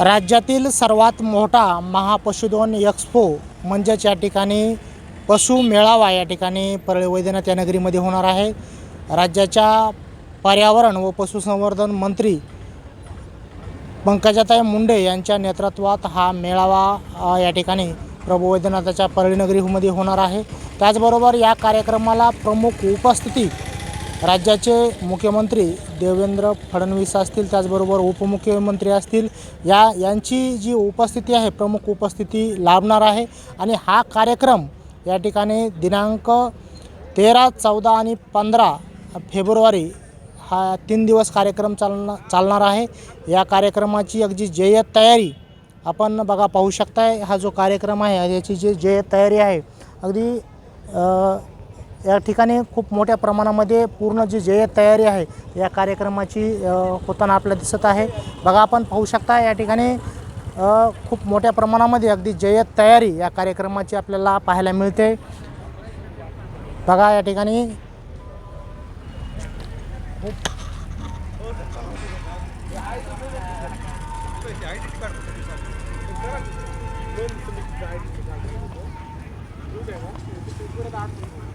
राज्यातील सर्वात मोठा महापशुधन एक्सपो म्हणजेच या ठिकाणी पशु मेळावा या ठिकाणी परळी वैद्यनाथ या नगरीमध्ये होणार आहे. राज्याच्या पर्यावरण व पशुसंवर्धन मंत्री पंकजाताई मुंडे यांच्या नेतृत्वात हा मेळावा या ठिकाणी प्रभू वैद्यनाथाच्या परळी नगरीमध्ये होणार आहे. त्याचबरोबर या कार्यक्रमाला प्रमुख उपस्थिती राज्याचे मुख्यमंत्री देवेंद्र फडणवीस असतील त्याचबरोबर उपमुख्यमंत्री असतील या यांची जी उपस्थिती आहे प्रमुख उपस्थिती लाभणार आहे. आणि हा कार्यक्रम या ठिकाणी दिनांक तेरा चौदा आणि पंधरा फेब्रुवारी हा तीन दिवस कार्यक्रम चालना चालणार आहे. या कार्यक्रमाची अगदी जय्यत तयारी आपण बघा पाहू शकताय हा जो कार्यक्रम आहे याची जी जय्यत तयारी आहे अगदी या ठिकाणी खूप मोठ्या प्रमाणामध्ये पूर्ण जी जय तयारी आहे या कार्यक्रमाची होताना आपल्याला दिसत आहे. बघा आपण पाहू शकता या ठिकाणी खूप मोठ्या प्रमाणामध्ये अगदी जय तयारी या कार्यक्रमाची आपल्याला पाहायला मिळते. बघा या ठिकाणी. दोन